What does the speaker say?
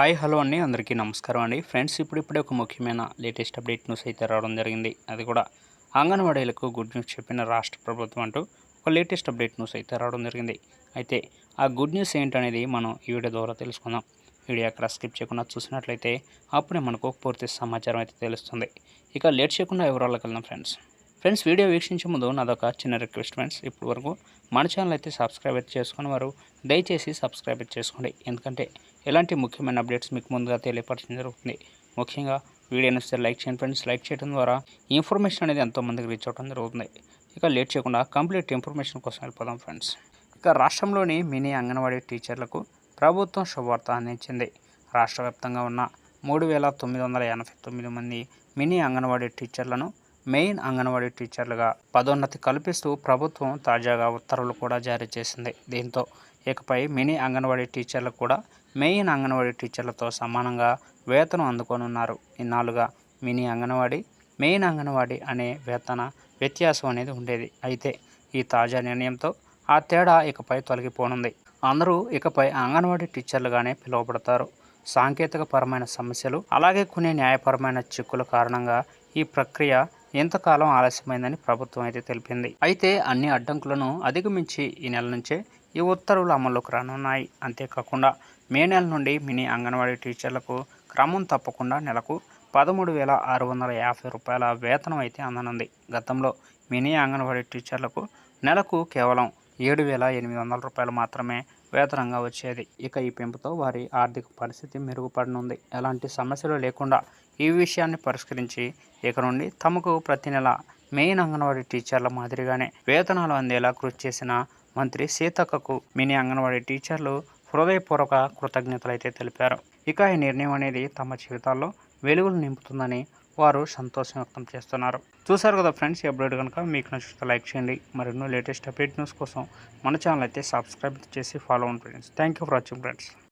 Hi hello అండి. అందరికీ నమస్కారం అండి. ఫ్రెండ్స్ ఇప్పుడిప్పుడే ఒక ముఖ్యమైన లేటెస్ట్ అప్డేట్ న్యూస్ అయితే రావడం జరిగింది. అది కూడా అంగన్వాడీలకు గుడ్ న్యూస్ చెప్పిన రాష్ట్ర ప్రభుత్వం అంటూ ఒక లేటెస్ట్ అప్డేట్ న్యూస్ అయితే రావడం జరిగింది. అయితే ఆ గుడ్ న్యూస్ ఏంటనేది మనం ఈ వీడియో ద్వారా తెలుసుకుందాం. వీడియో అక్కడ స్కిప్ చేయకుండా చూసినట్లయితే అప్పుడే మనకు పూర్తి సమాచారం అయితే తెలుస్తుంది. ఇక లేట్ చేయకుండా వివరాలకు వెళ్దాం ఫ్రెండ్స్. ఫ్రెండ్స్ వీడియో వీక్షించే ముందు నాదొక చిన్న రిక్వెస్ట్ ఫ్రెండ్స్ ఇప్పటి వరకు మన ఛానల్ అయితే సబ్స్క్రైబ్ చేసుకుని వారు దయచేసి సబ్స్క్రైబ్ చేసుకోండి. ఎందుకంటే ఎలాంటి ముఖ్యమైన అప్డేట్స్ మీకు ముందుగా తెలియపరచడం జరుగుతుంది. ముఖ్యంగా వీడియోని వస్తే లైక్ చేయండి ఫ్రెండ్స్ లైక్ చేయడం ద్వారా ఇన్ఫర్మేషన్ అనేది ఎంతోమందికి రీచ్ అవ్వడం జరుగుతుంది. ఇక లేట్ చేయకుండా కంప్లీట్ ఇన్ఫర్మేషన్ కోసం వెళ్ళిపోదాం ఫ్రెండ్స్ ఇక రాష్ట్రంలోని మినీ అంగన్వాడీ టీచర్లకు ప్రభుత్వం శుభవార్త అందించింది. రాష్ట్ర వ్యాప్తంగా ఉన్న మూడు వేల తొమ్మిది వందల ఎనభై తొమ్మిది మంది మినీ అంగన్వాడీ టీచర్లను మెయిన్ అంగన్వాడీ టీచర్లుగా పదోన్నతి కల్పిస్తూ ప్రభుత్వం తాజాగా ఉత్తర్వులు కూడా జారీ చేసింది. దీంతో ఇకపై మినీ అంగన్వాడీ టీచర్లు కూడా మెయిన్ అంగన్వాడీ టీచర్లతో సమానంగా వేతనం అందుకోనున్నారు. ఇన్నాళ్ళుగా మినీ అంగన్వాడీ మెయిన్ అంగన్వాడీ అనే వేతన వ్యత్యాసం అనేది ఉండేది. అయితే ఈ తాజా నిర్ణయంతో ఆ తేడా ఇకపై తొలగిపోనుంది. అందరూ ఇకపై అంగన్వాడీ టీచర్లుగానే పిలువబడతారు. సాంకేతిక పరమైన సమస్యలు అలాగే కొన్ని న్యాయపరమైన చిక్కుల కారణంగా ఈ ప్రక్రియ ఎంతకాలం ఆలస్యమైందని ప్రభుత్వం అయితే తెలిపింది. అయితే అన్ని అడ్డంకులను అధిగమించి ఈ నెల నుంచే ఈ ఉత్తర్వులు అమల్లోకి రానున్నాయి. అంతేకాకుండా మే నెల నుండి మినీ అంగన్వాడీ టీచర్లకు క్రమం తప్పకుండా నెలకు పదమూడు వేల ఆరు వందల యాభై రూపాయల వేతనం అయితే అందనుంది. గతంలో మినీ అంగన్వాడీ టీచర్లకు నెలకు కేవలం ఏడు వేల ఎనిమిది వందల రూపాయలు మాత్రమే వేతనంగా వచ్చేది. ఇక ఈ పెంపుతో వారి ఆర్థిక పరిస్థితి మెరుగుపడనుంది. ఎలాంటి సమస్యలు లేకుండా ఈ విషయాన్ని పరిష్కరించి ఇక నుండి తమకు ప్రతి నెల మెయిన్ అంగన్వాడీ టీచర్ల మాదిరిగానే వేతనాలు అందేలా కృషి చేసిన మంత్రి సీతక్కకు మినీ అంగన్వాడీ టీచర్లు హృదయపూర్వక కృతజ్ఞతలు అయితే తెలిపారు. ఇక ఈ నిర్ణయం అనేది తమ జీవితాల్లో వెలుగులు నింపుతుందని వారు సంతోషం వ్యక్తం చేస్తున్నారు. చూసారు కదా ఫ్రెండ్స్ ఈ అప్డేట్ కనుక మీకు నచ్చితే లైక్ చేయండి. మరెన్నో లేటెస్ట్ అప్డేట్ న్యూస్ కోసం మన ఛానల్ అయితే సబ్స్క్రైబ్ చేసి ఫాలో అవ్వండి friends thank you for watching friends